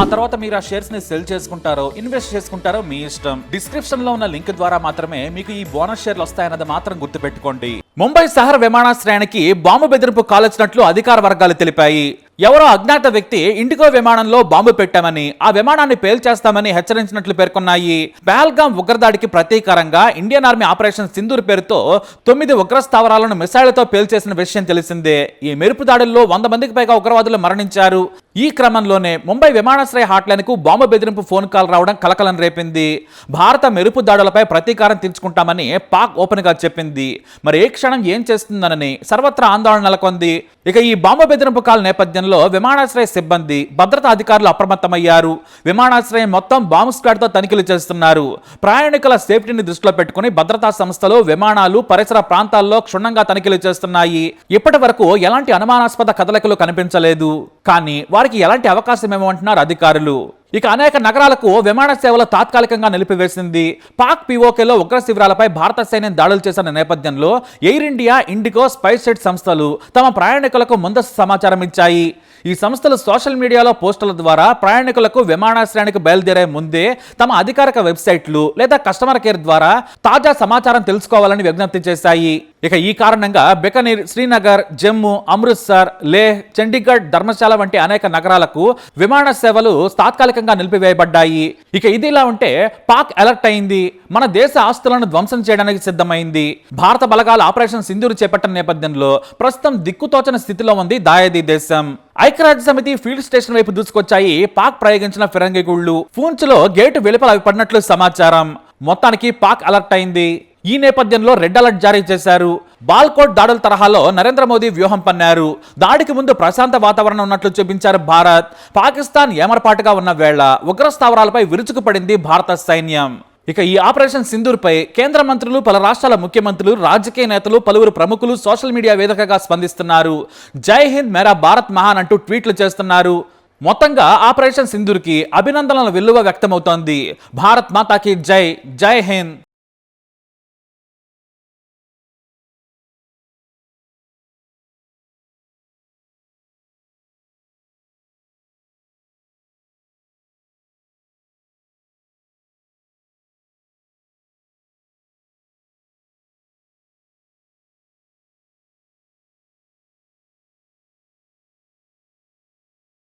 ఆ తర్వాత మీరు ఆ షేర్స్ని సెల్ చేసుకుంటారో ఇన్వెస్ట్ చేసుకుంటారో మీ ఇష్టం. డిస్క్రిప్షన్లో ఉన్న లింక్ ద్వారా మాత్రమే మీకు ఈ బోనస్ షేర్లు వస్తాయన్నది మాత్రం గుర్తుపెట్టుకోండి. ముంబై సహర్ విమానాశ్రయానికి బాంబు బెదిరింపు కాలొచ్చినట్లు అధికార వర్గాలు తెలిపాయి. ఎవరో అజ్ఞాత వ్యక్తి ఇండిగో విమానంలో బాంబు పెట్టామని ఆ విమానాన్ని పేల్చేస్తామని హెచ్చరించినట్లు పేర్కొన్నాయి. పహల్గాం ఉగ్రదాడికి ప్రతీకారంగా ఇండియన్ ఆర్మీ ఆపరేషన్ సింధూర్ పేరుతో తొమ్మిది ఉగ్ర స్థావరాలను మిసైళ్ళతో పేల్చేసిన విషయం తెలిసిందే. ఈ మెరుపు దాడుల్లో వంద మందికి పైగా ఉగ్రవాదులు మరణించారు. ఈ క్రమంలోనే ముంబై విమానాశ్రయ హాట్లైన్కు బాంబు బెదిరింపు ఫోన్ కాల్ రావడం కలకలం రేపింది. భారత మెరుపు దాడులపై ప్రతీకారం తీర్చుకుంటామని పాక్ ఓపెన్గా చెప్పింది. మరి ఏ క్షణం ఏం చేస్తుందనని సర్వత్రా ఆందోళన నెలకొంది. ఇక ఈ బాంబు బెదిరింపు కాల నేపథ్యంలో విమానాశ్రయ సిబ్బంది భద్రతా అధికారులు అప్రమత్తమయ్యారు. విమానాశ్రయం మొత్తం బాంబు స్క్వాడ్తో తనిఖీలు చేస్తున్నారు. ప్రయాణికుల సేఫ్టీని దృష్టిలో పెట్టుకుని భద్రతా సంస్థలు విమానాలు పరిసర ప్రాంతాల్లో క్షుణ్ణంగా తనిఖీలు చేస్తున్నాయి. ఇప్పటి వరకు ఎలాంటి అనుమానాస్పద కదలికలు కనిపించలేదు. కానీ వారికి ఎలాంటి అవకాశం ఏమంటున్నారు అధికారులు? ఇక అనేక నగరాలకు విమాన సేవలు తాత్కాలికంగా నిలిపివేసింది. పాక్ పిఓకేలో ఉగ్ర శిబిరాలపై భారత సైన్యం దాడులు చేసిన నేపథ్యంలో Air India IndiGo SpiceJet సంస్థలు తమ ప్రయాణికులకు ముందస్తు సమాచారం ఇచ్చాయి. ఈ సంస్థలు సోషల్ మీడియాలో పోస్టుల ద్వారా ప్రయాణికులకు విమానాశ్రయానికి బయలుదేరే ముందే తమ అధికారిక వెబ్సైట్లు లేదా కస్టమర్ కేర్ ద్వారా తాజా సమాచారం తెలుసుకోవాలని విజ్ఞప్తి చేశాయి. ఇక ఈ కారణంగా బికనీర్ శ్రీనగర్ జమ్మూ అమృత్సర్ లేహ్ చండీగఢ్ ధర్మశాల వంటి అనేక నగరాలకు విమాన సేవలు తాత్కాలికంగా నిలిపివేయబడ్డాయి. ఇక ఇది ఇలా ఉంటే పాక్ అలర్ట్ అయింది. మన దేశ ఆస్తులను ధ్వంసం చేయడానికి సిద్ధమైంది. భారత బలగాల ఆపరేషన్ సింధూరు చేపట్టిన నేపథ్యంలో ప్రస్తుతం దిక్కుతోచని స్థితిలో ఉంది దాయదీ దేశం. ఐక్యరాజ్య సమితి ఫీల్డ్ స్టేషన్ వైపు దూసుకొచ్చాయి పాక్ ప్రయోగించిన ఫిరంగి గుళ్ళు. పూంచ్లో గేటు వెలుపల పడినట్లు సమాచారం. మొత్తానికి పాక్ అలర్ట్ అయింది. ఈ నేపథ్యంలో రెడ్ అలర్ట్ జారీ చేశారు. బాల్కోట్ దాడుల తరహాలో నరేంద్ర మోదీ వ్యూహం పన్నారు. దాడికి ముందు ప్రశాంత వాతావరణం ఉన్నట్లు చూపించారు భారత్. పాకిస్తాన్ ఏమరపాటుగా ఉన్న వేళ ఉగ్ర స్థావరాలపై విరుచుకుపడింది భారత సైన్యం. ఇక ఈ ఆపరేషన్ సింధూర్పై కేంద్ర మంత్రులు పలు రాష్ట్రాల ముఖ్యమంత్రులు రాజకీయ నేతలు పలువురు ప్రముఖులు సోషల్ మీడియా వేదికగా స్పందిస్తున్నారు. జై హింద్ మేరా భారత్ మహాన్ అంటూ ట్వీట్లు చేస్తున్నారు. మొత్తంగా ఆపరేషన్ సింధూర్కి అభినందనల విలువ వ్యక్తమవుతోంది. భారత్ మాతాకి జై జై హింద్.